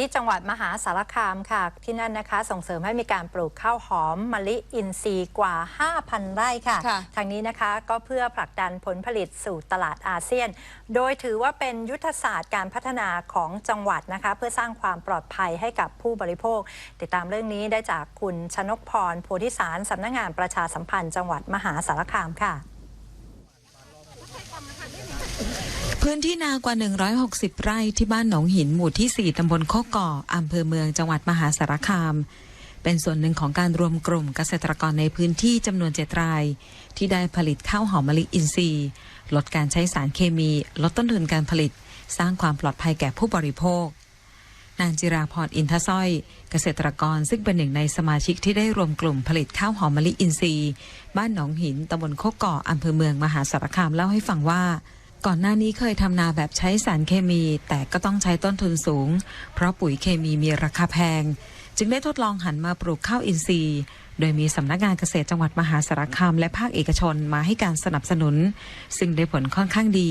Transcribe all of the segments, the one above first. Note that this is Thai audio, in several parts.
ที่จังหวัดมหาสารคามค่ะ ที่นั่นนะคะ ส่งเสริมให้มีการปลูกข้าวหอมมะลิอินทรีย์กว่า 5,000 ไร่ค่ะค่ะทางนี้นะคะก็เพื่อผลักดันผลผลิตสู่ตลาดอาเซียน โดยถือว่าเป็นยุทธศาสตร์การพัฒนาของจังหวัดนะคะ เพื่อสร้างความปลอดภัยให้กับผู้บริโภค ติดตามเรื่องนี้ได้จากคุณชนกพรโพธิสารสำนักงานประชาสัมพันธ์ จังหวัดมหาสารคามค่ะ พื้นที่นากว่า 160 ไร่ที่บ้านหนองหินหมู่ที่ 4 ตำบลโคกก่ออำเภอเมืองจังหวัดมหาสารคาม เป็นส่วนหนึ่งของการรวมกลุ่มเกษตรกรในพื้นที่จำนวนเจ็ดราย ที่ได้ผลิตข้าวหอมมะลิอินทรีย์ ลดการใช้สารเคมี ลดต้นทุนการผลิต สร้างความปลอดภัยแก่ผู้บริโภค นางจิราพรอินทสร้อย เกษตรกรซึ่งเป็นหนึ่งในสมาชิกที่ได้รวมกลุ่มผลิตข้าวหอมมะลิอินทรีย์ บ้านหนองหินตำบลโคกก่ออำเภอเมืองมหาสารคามเล่าให้ฟังว่า ก่อนหน้านี้เคยทำนาแบบใช้สารเคมี แต่ก็ต้องใช้ต้นทุนสูง เพราะปุ๋ยเคมีมีราคาแพง จึงได้ทดลองหันมาปลูกข้าวอินทรีย์ โดยมีสำนักงานเกษตรจังหวัดมหาสารคามและภาคเอกชนมาให้การสนับสนุน ซึ่งได้ผลค่อนข้างดี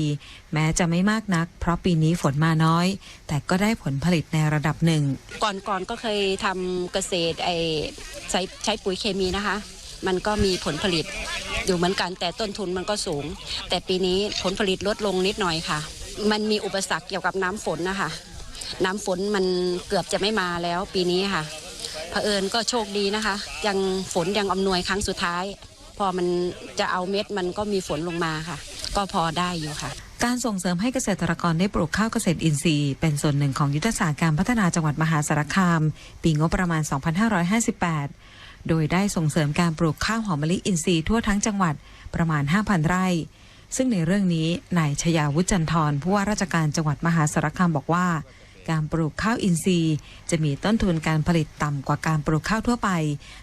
แม้จะไม่มากนัก เพราะปีนี้ฝนมาน้อย แต่ก็ได้ผลผลิตในระดับหนึ่ง ก่อนก่อนก็เคยทำเกษตรไอใช้ใช้ปุ๋ยเคมีนะคะ มันก็มีผลผลิตอยู่เหมือนกัน แต่ต้นทุนมันก็สูง แต่ปีนี้ผลผลิตลดลงนิดหน่อยค่ะ มันมีอุปสรรคเกี่ยวกับน้ำฝนนะคะ น้ำฝนมันเกือบจะไม่มาแล้วปีนี้ค่ะเผอิญก็โชคดีนะคะ ยังฝนยังอำนวยครั้งสุดท้าย พอมันจะเอาเม็ดมันก็มีฝนลงมาค่ะ ก็พอได้อยู่ค่ะการส่งเสริมให้เกษตรกรได้ปลูกข้าวเกษตรอินทรีย์ เป็นส่วนหนึ่งของยุทธศาสตร์การพัฒนาจังหวัดมหาสารคาม ปีงบประมาณ 2558 โดยได้ส่งเสริมการปลูกข้าวหอมมะลิอินทรีย์ทั่วทั้งจังหวัดประมาณ 5,000 ไร่ ซึ่งในเรื่องนี้นายชยาวุฒิจันทร์ผู้ว่าราชการจังหวัดมหาสารคามบอกว่า การปลูกข้าวอินทรีย์ จะมีต้นทุนการผลิตต่ำกว่าการปลูกข้าวทั่วไป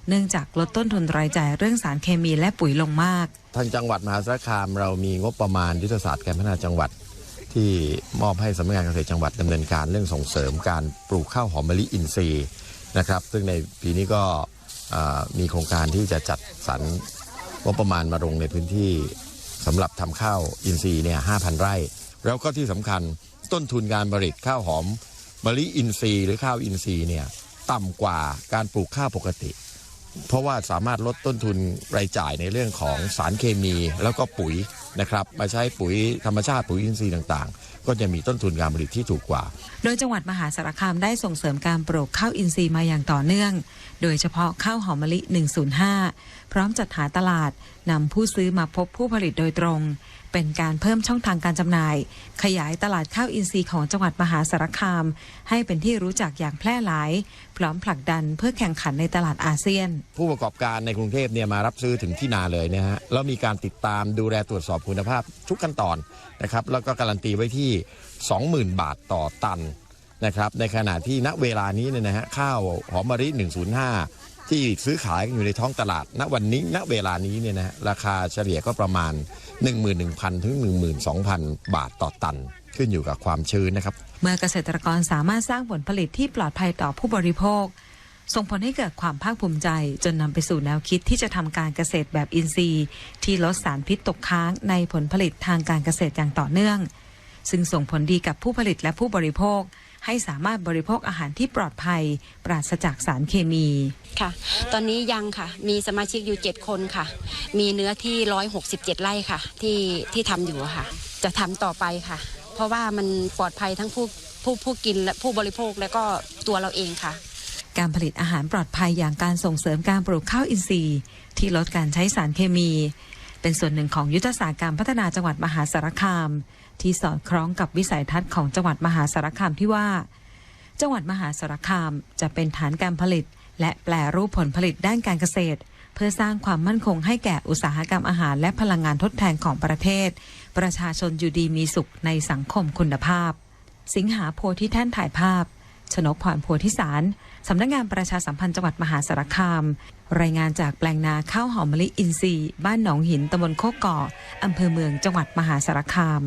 เนื่องจากลดต้นทุนรายจ่ายเรื่องสารเคมีและปุ๋ยลงมาก ทางจังหวัดมหาสารคามเรามีงบประมาณยุทธศาสตร์การพัฒนาจังหวัดที่มอบให้สำนักงานเกษตรจังหวัดดำเนินการเรื่องส่งเสริมการปลูกข้าวหอมมะลิอินทรีย์นะครับ ซึ่งในปีนี้ก็ มีโครงการที่จะจัดสรรงบประมาณมาลงในพื้นที่สำหรับทำข้าวอินทรีย์เนี่ย5,000 ไร่ แล้วก็ที่สำคัญต้นทุนการผลิตข้าวหอมมะลิอินทรีย์หรือข้าวอินทรีย์เนี่ยต่ำกว่าการปลูกข้าวปกติ เพราะว่าสามารถลดต้นทุนรายจ่ายในเรื่องของสารเคมีแล้วก็ปุ๋ย นะครับมาใช้ปุ๋ยธรรมชาติปุ๋ยอินทรีย์ต่างๆ ก็จะมีต้นทุนการผลิตที่ถูกกว่า โดยจังหวัดมหาสารคามได้ส่งเสริมการปลูกข้าวอินทรีย์มาอย่างต่อเนื่อง โดยเฉพาะข้าวหอมมะลิ 105 พร้อมจัดหาตลาดนำผู้ซื้อมาพบผู้ผลิตโดยตรงเป็นการเพิ่มช่องทางการจำหน่าย ขยายตลาดข้าวอินทรีย์ของจังหวัดมหาสารคาม ให้เป็นที่รู้จักอย่างแพร่หลาย พร้อมผลักดันเพื่อแข่งขันในตลาดอาเซียน ผู้ประกอบการในกรุงเทพเนี่ยมารับซื้อถึงที่นาเลยนะฮะแล้วมีการติดตามดูแลตรวจสอบคุณภาพทุกขั้นตอนนะครับแล้วก็การันตีไว้ที่ 20,000 บาทต่อตันนะครับในขณะที่ณเวลานี้เนี่ยนะฮะข้าวหอมมะลิ105 ที่ซื้อขายกันอยู่ในท้องตลาด ณวันนี้ณเวลานี้เนี่ยนะฮะราคาเฉลี่ยก็ประมาณ 11,000 ถึง 12,000 บาทต่อตัน ขึ้นอยู่กับความชื้นนะครับ เมื่อเกษตรกรสามารถสร้างผลผลิตที่ปลอดภัยต่อผู้บริโภค ส่งผลให้เกิดความภาคภูมิใจ จนนำไปสู่แนวคิดที่จะทำการเกษตรแบบอินทรีย์ ที่ลดสารพิษตกค้างในผลผลิตทางการเกษตรอย่างต่อเนื่อง ซึ่งส่งผลดีกับผู้ผลิตและผู้บริโภค ให้สามารถบริโภคอาหารที่ปลอดภัย ปราศจากสารเคมีค่ะ ตอนนี้ยังค่ะ มีสมาชิกอยู่ 7 คนค่ะ มีเนื้อที่ 167 ไร่ค่ะ ที่ที่ทำอยู่อะค่ะ จะทำต่อไปค่ะ เพราะว่ามันปลอดภัยทั้งผู้ผู้ผู้กินและผู้บริโภคและก็ตัวเราเองค่ะการผลิตอาหารปลอดภัยอย่างการส่งเสริมการปลูกข้าวอินทรีย์ ที่ลดการใช้สารเคมี เป็นส่วนหนึ่งของยุทธศาสตร์การพัฒนาจังหวัดมหาสารคาม ที่สอดคล้องกับวิสัยทัศน์ของจังหวัดมหาสารคามที่ว่า จังหวัดมหาสารคามจะเป็นฐานการผลิต และแปลรูปผลผลิตด้านการเกษตร เพื่อสร้างความมั่นคงให้แก่อุตสาหกรรมอาหาร และพลังงานทดแทนของประเทศ ประชาชนอยู่ดีมีสุขในสังคมคุณภาพ สิงหาโพธิแท่นถ่ายภาพ ชนกพรโพธิสาร สำนักงานประชาสัมพันธ์จังหวัดมหาสารคาม รายงานจากแปลงนาข้าวหอมมะลิอินทรีย์ บ้านหนองหินตำบลโคกเกาะอำเภอเมืองจังหวัดมหาสารคาม